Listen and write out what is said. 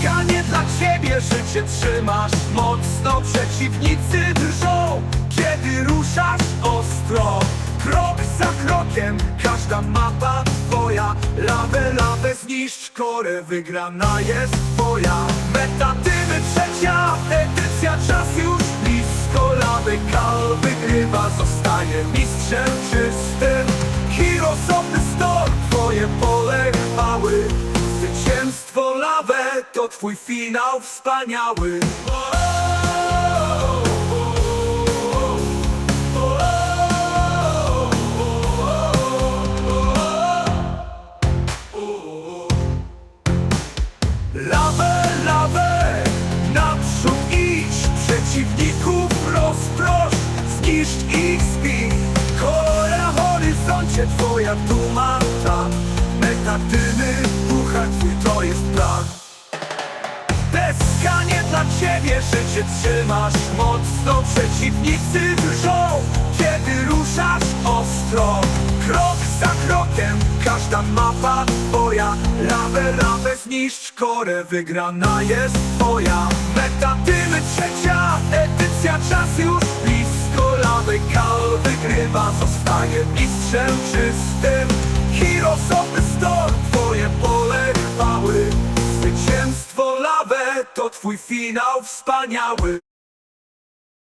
Deska nie dla ciebie, życie trzymasz. Mocno Przeciwnicy drżą, kiedy ruszasz ostro. Krok za krokiem, każda mapa twoja. Lawę, lawę zniszcz korę, wygrana jest twoja. Meta dymy trzecia, edycja, czas już blisko. Lawy kal wygrywa, zostaje mistrzem czystym twój finał wspaniały. Lawę, lawę, naprzód iść Przeciwników rozprosz, zniszcz ich spich Kolor na horyzoncie, twoja duma tam Metatyny, puchar twój to jest nie dla ciebie, życie trzymasz. Mocno Przeciwnicy drżą, kiedy ruszasz ostro Krok za krokiem, każda mapa twoja. Lawę, lawę zniszcz korę, wygrana jest twoja. Meta dymy trzecia, edycja, czas już blisko. Lawy kal wygrywa, zostaje mistrzem czystym. Heroes twój finał wspaniały